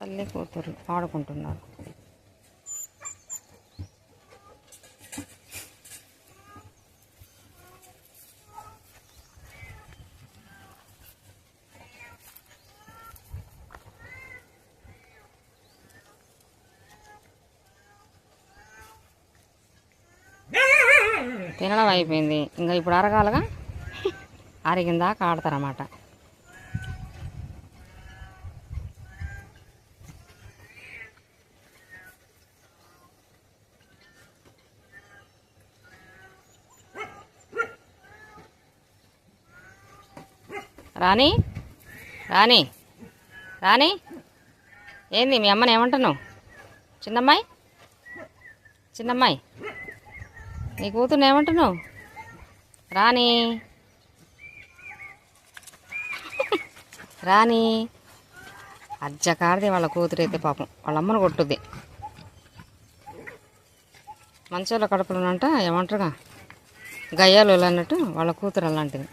తల్లి కూతురు ఆడుకుంటున్నారు. తినడం అయిపోయింది. ఇంకా ఇప్పుడు అరగాలగా? అరిగిందాక ఆడతారన్నమాట. రాణి? రాణి? రాణి? ఏంది మీ అమ్మని ఏమంటున్నావు? చిన్నమ్మాయి? చిన్నమ్మాయి? నీ కూతురు ఏమంటున్నావు? రాణి? రాణి? అజ్జకాడిది వాళ్ళ కూతురు అయితే పాపం. వాళ్ళ అమ్మను కొట్టుద్ది. మంచోళ్ళ కడుపులోనంట ఏమంటారుగా? గయ్యాలు అన్నట్టు వాళ్ళ కూతురు అలాంటిది.